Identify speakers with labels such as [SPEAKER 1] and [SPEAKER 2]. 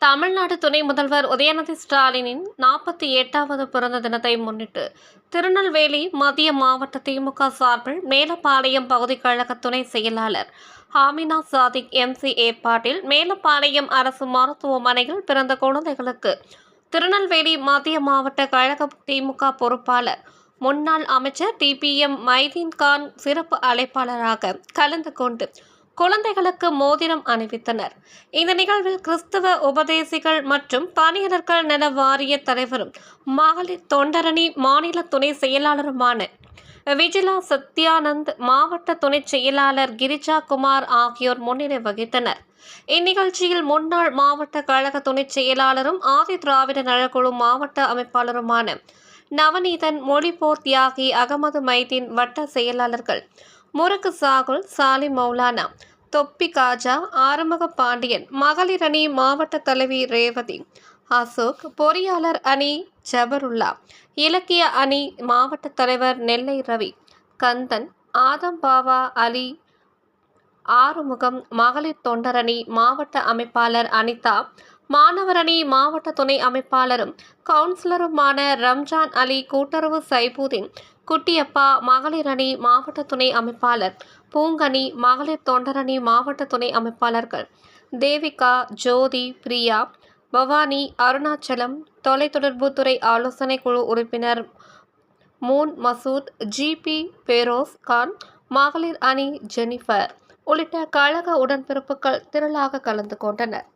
[SPEAKER 1] தமிழ்நாடு துணை முதல்வர் உதயநிதி ஸ்டாலினின் நாற்பத்தி எட்டாவது பிறந்த தினத்தை முன்னிட்டு திருநெல்வேலி மத்திய மாவட்ட திமுக சார்பில் மேலப்பாளையம் பகுதி கழக துணை செயலாளர் ஹாமினா சாதிக் எம்சி ஏற்பாட்டில் மேலப்பாளையம் அரசு மருத்துவமனையில் பிறந்த குழந்தைகளுக்கு திருநெல்வேலி மத்திய மாவட்ட கழக திமுக பொறுப்பாளர் முன்னாள் அமைச்சர் டிபிஎம் மைதீன்கான் சிறப்பு அழைப்பாளராக கலந்து கொண்டு குழந்தைகளுக்கு மோதிரம் அணிவித்தனர். இந்த நிகழ்வில் கிறிஸ்தவ உபதேசிகள் மற்றும் பணியாளர்கள் நல வாரிய தலைவரும் மகளிர் தொண்டரணி மாநில துணை செயலாளருமான விஜிலா சத்யானந்த் மாவட்ட துணை செயலாளர் கிரிஜா குமார் ஆகியோர் முன்னிலை வகித்தனர். இந்நிகழ்ச்சியில் முன்னாள் மாவட்ட கழக துணை செயலாளரும் ஆதி திராவிட நலக்குழு மாவட்ட அமைப்பாளருமான நவநீதன் மொழிபோர் தியாகி அகமது மைதீன் வட்ட செயலாளர்கள் முருக்கு சாகுல் சாலி மௌலானா தொப்பி காஜா ஆறுமுக பாண்டியன் மகளிர் அணி மாவட்ட தலைவி ரேவதி அசோக் பொறியாளர் அணி ஜபருல்லா இலக்கிய அணி மாவட்ட தலைவர் நெல்லை ரவி கந்தன் ஆதம் பாவா அலி ஆறுமுகம் மகளிர் தொண்டரணி மாவட்ட அமைப்பாளர் அனிதா மாணவரணி மாவட்ட துணை அமைப்பாளரும் கவுன்சிலருமான ரம்ஜான் அலி கூட்டுறவு சைபுதீன் குட்டியப்பா மகளிரணி மாவட்ட துணை அமைப்பாளர் பூங்கனி மகளிர் தொண்டரணி மாவட்ட துணை அமைப்பாளர்கள் தேவிகா ஜோதி பிரியா பவானி அருணாச்சலம் தொலைத்தொடர்புத்துறை ஆலோசனை குழு உறுப்பினர் மூன் மசூத் ஜிபி பெரோஸ் கான் மகளிர் அணி ஜெனிஃபர் உள்ளிட்ட கழக உடன்பிறப்புகள் திரளாக கலந்து கொண்டனர்.